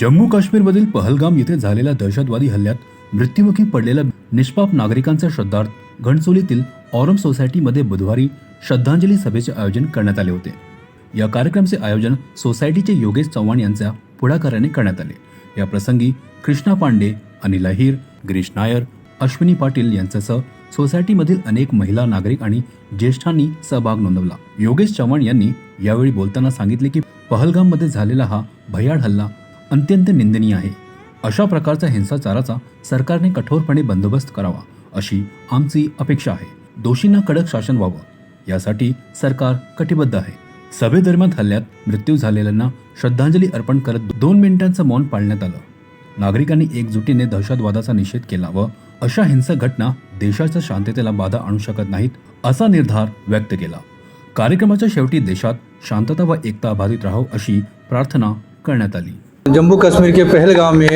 जम्मू काश्मीरमधील पहलगाम येथे झालेल्या दहशतवादी हल्ल्यात मृत्युमुखी पडलेल्या निष्पाप नागरिकांच्या श्रद्धार्थ घणसोलीतील ऑरम सोसायटीमध्ये बुधवारी श्रद्धांजली सभेचे आयोजन करण्यात आले होते. या कार्यक्रमाचे आयोजन सोसायटीचे योगेश चव्हाण यांच्या पुढाकाराने करण्यात आले. या प्रसंगी कृष्णा पांडे अनिल अहिर गिरीश नायर अश्विनी पाटील यांच्यासह सोसायटीमधील अनेक महिला नागरिक आणि ज्येष्ठांनी सहभाग नोंदवला. योगेश चव्हाण यांनी यावेळी बोलताना सांगितले की पहलगाममध्ये झालेला हा भयाड हल्ला अत्यंत निंदनीय आहे. अशा प्रकारच्या हिंसाचाराचा सरकारने कठोरपणे बंदोबस्त करावा अशी आमची अपेक्षा आहे. दोषींना कडक शासन व्हावं यासाठी सरकार कटिबद्ध आहे. सभेदरम्यान हल्ल्यात मृत्यू झालेल्यांना श्रद्धांजली अर्पण करत दोन मिनिटांचं मौन पाळण्यात आलं. नागरिकांनी एकजुटीने दहशतवादाचा निषेध केला व अशा हिंसक घटना देशाच्या शांततेला बाधा आणू शकत नाहीत असा निर्धार व्यक्त केला. कार्यक्रमाच्या शेवटी देशात शांतता व एकता बाधित राहो अशी प्रार्थना करण्यात आली. जम्मू कश्मीर के पहलगाम में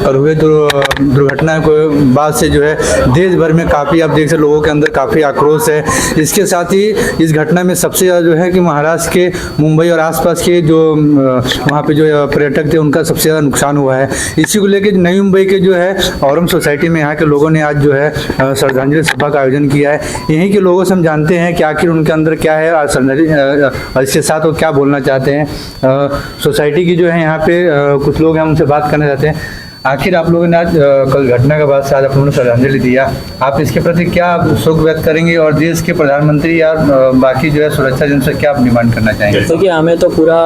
पर हुए दुर्घटना के बाद से जो है, देश भर में काफ़ी, आप देख सकते लोगों के अंदर काफ़ी आक्रोश है। इसके साथ ही इस घटना में सबसे ज़्यादा जो है कि महाराष्ट्र के, मुंबई और आसपास के जो वहाँ पे जो पर्यटक थे, उनका सबसे ज़्यादा नुकसान हुआ है। इसी को लेकर नई मुंबई के जो है औरम सोसाइटी में यहाँ के लोगों ने आज जो है श्रद्धांजलि सभा का आयोजन किया है। यहीं के लोगों से हम जानते हैं कि आखिर उनके अंदर क्या है, और इसके साथ वो क्या बोलना चाहते हैं। सोसाइटी की जो है यहाँ पे कुछ लोग हैं उनसे बात करना चाहते हैं। आखिर आप लोगों ने आज कल घटना के बाद से आज आप लोगों ने श्रद्धांजलि दिया आप इसके प्रति क्या शोक व्यक्त करेंगे, और देश के प्रधानमंत्री, या बाकी जो है सुरक्षा एजेंसी से क्या आप डिमांड करना चाहेंगे? देखिए, हमें तो पूरा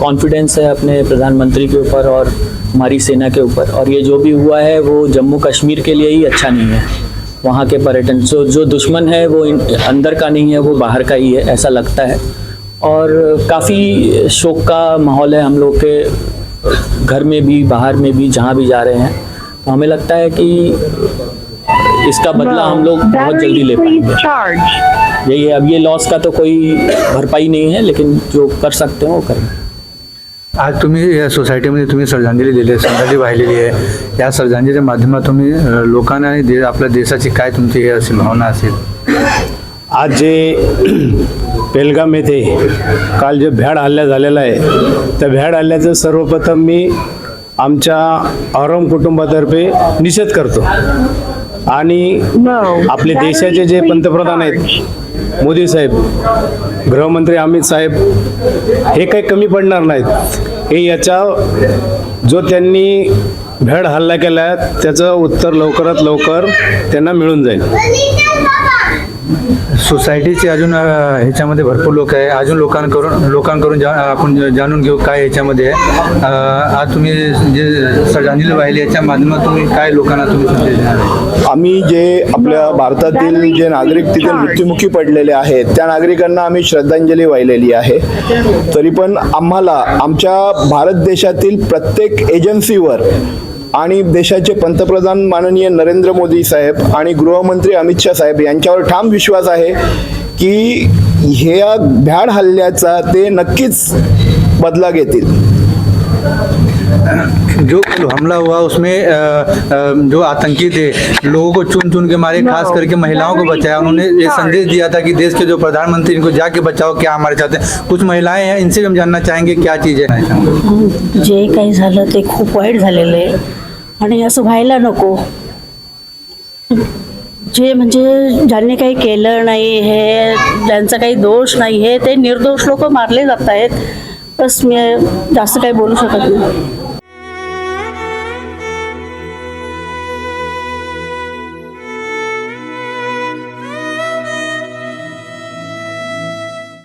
कॉन्फिडेंस है अपने प्रधानमंत्री के ऊपर और हमारी सेना के ऊपर। और ये जो भी हुआ है, वो जम्मू कश्मीर के लिए ही अच्छा नहीं है। वहाँ के पर्यटन, जो जो दुश्मन है, वो अंदर का नहीं है, वो बाहर का ही है, ऐसा लगता है। और काफ़ी शोक का माहौल है हम लोग के घर में भी बाहर में भी जहाँ भी जा रहे हैं। तो हमें लगता है कि इसका बदला हम लोग बहुत जल्दी ले पाएँगे। यही है अब ये लॉस का तो कोई भरपाई नहीं है लेकिन जो कर सकते हैं वो करें। आज तुम्ही या सोसायटीमध्ये तुम्ही श्रद्धांजली दिली आहे श्रद्धांजली वाहिलेली आहे. या श्रद्धांजलीच्या माध्यमात तुम्ही अ, लोकांना आणि दे आपल्या देशाची काय तुमची हे असेल भावना असेल? आज जे पेलगाम येथे काल जे भ्याड हल्ला झालेला आहे त्या भ्याड हल्ल्याचं सर्वप्रथम मी आमच्या औरम कुटुंबातर्फे निषेध करतो. आणि आपले देशाचे जे पंतप्रधान आहेत मोदी साहेब गृहमंत्री अमित साहेब हे काही कमी पडणार नाहीत. हे याच्या जो त्यांनी भ्याड हल्ला केला आहे त्याचं उत्तर लवकरात लवकर त्यांना मिळून जाईल. सोसायटीचे अजून ह्याच्यामध्ये भरपूर लोक आहे. अजून लोकांकडून लोकांकडून जा आपण जाणून घेऊ काय ह्याच्यामध्ये आहे. आज तुम्ही जे श्रद्धांजली वाहिली याच्या माध्यमातून तुम्ही काय लोकांना तुम्ही आम्ही जे आपल्या भारतातील जे नागरिक तिथे मृत्युमुखी पडलेले आहेत त्या नागरिकांना आम्ही श्रद्धांजली वाहिलेली आहे. तरी पण आम्हाला आमच्या भारत देशातील प्रत्येक एजन्सीवर आणि देशाचे पंतप्रधान माननीय नरेंद्र मोदी साहेब आणि गृहमंत्री अमित शाह साहेब यांच्यावर ठाम विश्वास आहे की ह्या भ्याड हल्ल्याचा ते नक्कीच बदला घेतील. जो हमला हुआ उसमें जो आतंकी थे लोगों को चुन चुन के मारे खास करके महिलाओं को बचाया। उन्होंने ये संदेश दिया था कि देश के जो प्रधानमंत्री इनको जाके बचाओ क्या हमारे चाहते हैं। कुछ महिलाएँ हैं इनसे भी हम जानना चाहेंगे क्या चीज़ है। जे काही झालं ते खूप वाईट झालेलं आहे. आणि असं व्हायला नको. जे म्हणजे ज्यांनी काही केलं नाही हे ज्यांचा काही दोष नाही आहे ते निर्दोष लोक मारले जात आहेत बस मी जास्त काही बोलू शकत नाही.